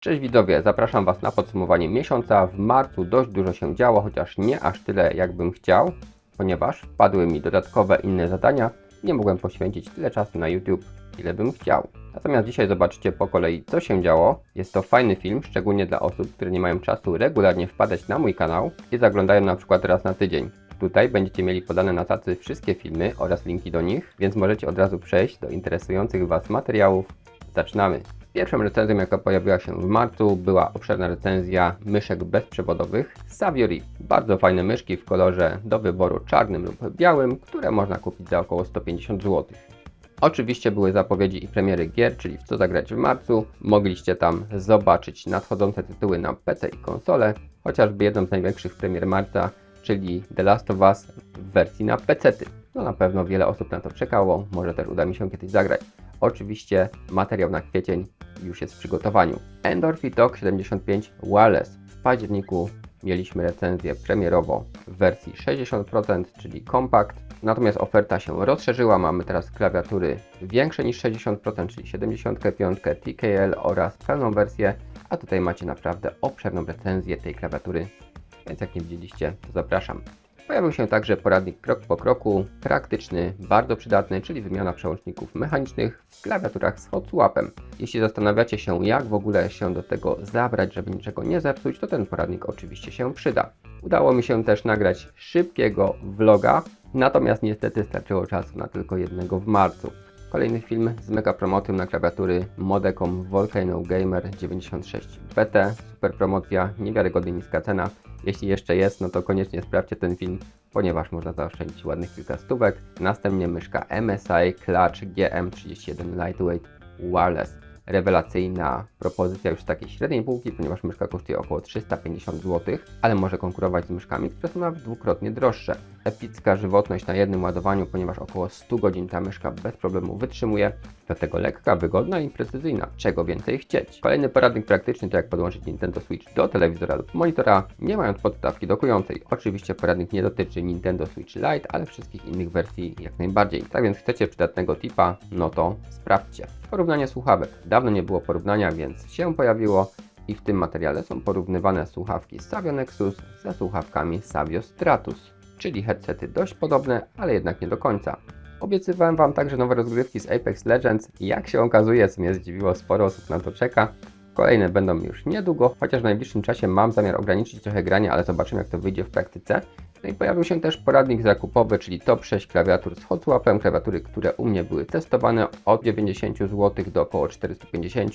Cześć widzowie, zapraszam Was na podsumowanie miesiąca. W marcu dość dużo się działo, chociaż nie aż tyle jakbym chciał, ponieważ wpadły mi dodatkowe inne zadania. Nie mogłem poświęcić tyle czasu na YouTube, ile bym chciał. Natomiast dzisiaj zobaczycie po kolei, co się działo. Jest to fajny film, szczególnie dla osób, które nie mają czasu regularnie wpadać na mój kanał i zaglądają na przykład raz na tydzień. Tutaj będziecie mieli podane na tacy wszystkie filmy oraz linki do nich, więc możecie od razu przejść do interesujących Was materiałów. Zaczynamy! Pierwszą recenzją, jaka pojawiła się w marcu, była obszerna recenzja myszek bezprzewodowych Savio Reef. Bardzo fajne myszki w kolorze do wyboru czarnym lub białym, które można kupić za około 150 zł. Oczywiście były zapowiedzi i premiery gier, czyli w co zagrać w marcu. Mogliście tam zobaczyć nadchodzące tytuły na PC i konsole, chociażby jedną z największych premier marca, czyli The Last of Us w wersji na PC. -ty. No na pewno wiele osób na to czekało, może też uda mi się kiedyś zagrać. Oczywiście materiał na kwiecień już jest w przygotowaniu. Endorphi Talk 75 Wireless. W październiku mieliśmy recenzję premierowo w wersji 60%, czyli kompakt. Natomiast oferta się rozszerzyła. Mamy teraz klawiatury większe niż 60%, czyli 75 TKL oraz pełną wersję. A tutaj macie naprawdę obszerną recenzję tej klawiatury. Więc jak nie widzieliście, to zapraszam. Pojawił się także poradnik krok po kroku, praktyczny, bardzo przydatny, czyli wymiana przełączników mechanicznych w klawiaturach z hot-swapem. Jeśli zastanawiacie się, jak w ogóle się do tego zabrać, żeby niczego nie zepsuć, to ten poradnik oczywiście się przyda. Udało mi się też nagrać szybkiego vloga, natomiast niestety starczyło czasu na tylko jednego w marcu. Kolejny film z mega promocją na klawiatury Modecom Volcano Gamer 96 BT. Super promocja, niewiarygodnie niska cena. Jeśli jeszcze jest, no to koniecznie sprawdźcie ten film, ponieważ można zaoszczędzić ładnych kilka stówek. Następnie myszka MSI Clutch GM31 Lightweight Wireless. Rewelacyjna propozycja już takiej średniej półki, ponieważ myszka kosztuje około 350 zł, ale może konkurować z myszkami, które są nawet dwukrotnie droższe. Epicka żywotność na jednym ładowaniu, ponieważ około 100 godzin ta myszka bez problemu wytrzymuje, dlatego lekka, wygodna i precyzyjna. Czego więcej chcieć? Kolejny poradnik praktyczny to jak podłączyć Nintendo Switch do telewizora lub monitora, nie mając podstawki dokującej. Oczywiście poradnik nie dotyczy Nintendo Switch Lite, ale wszystkich innych wersji jak najbardziej. Tak więc chcecie przydatnego tipa, no to sprawdźcie. Porównanie słuchawek. Dawno nie było porównania, więc się pojawiło i w tym materiale są porównywane słuchawki Savio Nexus ze słuchawkami Savio Stratus, czyli headsety dość podobne, ale jednak nie do końca. Obiecywałem Wam także nowe rozgrywki z Apex Legends jak się okazuje, co mnie zdziwiło, sporo osób na to czeka. Kolejne będą już niedługo, chociaż w najbliższym czasie mam zamiar ograniczyć trochę grania, ale zobaczymy jak to wyjdzie w praktyce. No i pojawił się też poradnik zakupowy, czyli top 6 klawiatur z hotwapem, klawiatury, które u mnie były testowane od 90 zł do około 450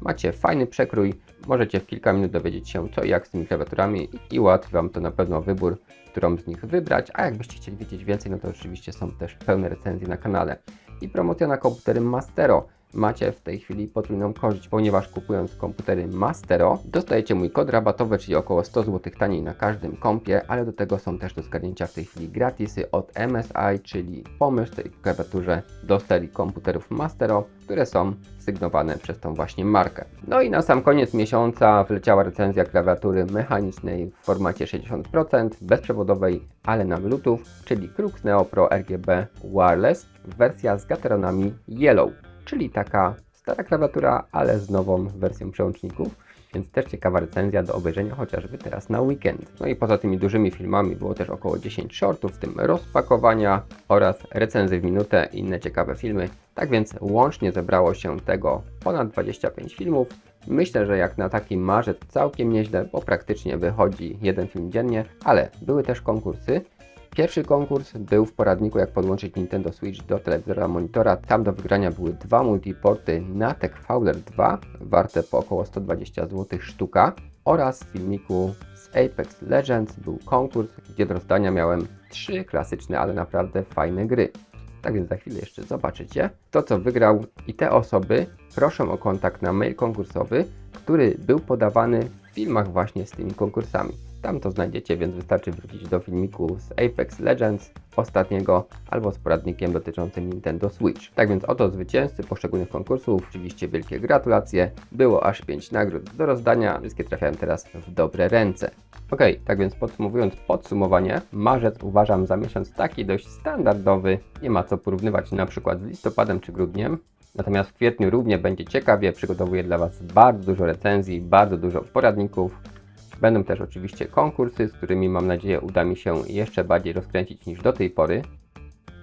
Macie fajny przekrój, możecie w kilka minut dowiedzieć się co i jak z tymi klawiaturami i ułatwi Wam to na pewno wybór, którą z nich wybrać, a jakbyście chcieli wiedzieć więcej, no to oczywiście są też pełne recenzje na kanale. I promocja na komputery Mastero macie w tej chwili potrójną korzyść, ponieważ kupując komputery Mastero dostajecie mój kod rabatowy, czyli około 100 zł taniej na każdym kompie, ale do tego są też do zgarnięcia w tej chwili gratisy od MSI, czyli pomysł tej klawiaturze do serii komputerów Mastero, które są sygnowane przez tą właśnie markę. No i na sam koniec miesiąca wleciała recenzja klawiatury mechanicznej w formacie 60%, bezprzewodowej, ale na Bluetooth, czyli Crux Neo Pro RGB Wireless, wersja z gateronami Yellow czyli taka stara klawiatura, ale z nową wersją przełączników. Więc też ciekawa recenzja do obejrzenia chociażby teraz na weekend. No i poza tymi dużymi filmami było też około 10 shortów, w tym rozpakowania oraz recenzje w minutę i inne ciekawe filmy. Tak więc łącznie zebrało się tego ponad 25 filmów. Myślę, że jak na taki marzec całkiem nieźle, bo praktycznie wychodzi jeden film dziennie, ale były też konkursy. Pierwszy konkurs był w poradniku jak podłączyć Nintendo Switch do telewizora monitora. Tam do wygrania były dwa multiporty Natek Fowler 2 warte po około 120 zł sztuka oraz w filmiku z Apex Legends był konkurs, gdzie do rozdania miałem trzy klasyczne, ale naprawdę fajne gry. Tak więc za chwilę jeszcze zobaczycie. To co wygrał i te osoby proszę o kontakt na mail konkursowy, który był podawany w filmach właśnie z tymi konkursami. Tam to znajdziecie, więc wystarczy wrócić do filmiku z Apex Legends ostatniego albo z poradnikiem dotyczącym Nintendo Switch. Tak więc oto zwycięzcy poszczególnych konkursów. Oczywiście wielkie gratulacje. Było aż 5 nagród do rozdania. Wszystkie trafiają teraz w dobre ręce. Ok, tak więc podsumowując podsumowanie, marzec uważam za miesiąc taki dość standardowy. Nie ma co porównywać na przykład z listopadem czy grudniem. Natomiast w kwietniu równie będzie ciekawie, przygotowuję dla Was bardzo dużo recenzji, bardzo dużo poradników. Będą też oczywiście konkursy, z którymi mam nadzieję uda mi się jeszcze bardziej rozkręcić niż do tej pory.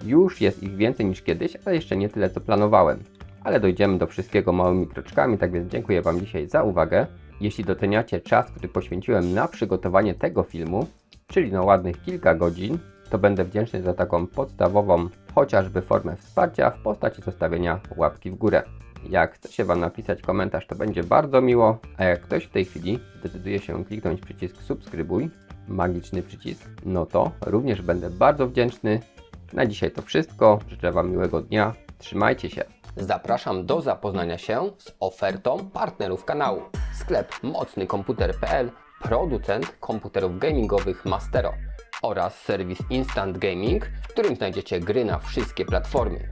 Już jest ich więcej niż kiedyś, ale jeszcze nie tyle co planowałem. Ale dojdziemy do wszystkiego małymi kroczkami, tak więc dziękuję Wam dzisiaj za uwagę. Jeśli doceniacie czas, który poświęciłem na przygotowanie tego filmu, czyli na ładnych kilka godzin, to będę wdzięczny za taką podstawową, chociażby formę wsparcia w postaci zostawienia łapki w górę. Jak chcecie Wam napisać komentarz, to będzie bardzo miło, a jak ktoś w tej chwili zdecyduje się kliknąć przycisk subskrybuj, magiczny przycisk, no to również będę bardzo wdzięczny. Na dzisiaj to wszystko. Życzę Wam miłego dnia. Trzymajcie się. Zapraszam do zapoznania się z ofertą partnerów kanału. Sklep mocnykomputer.pl, producent komputerów gamingowych Mastero oraz serwis Instant Gaming, w którym znajdziecie gry na wszystkie platformy.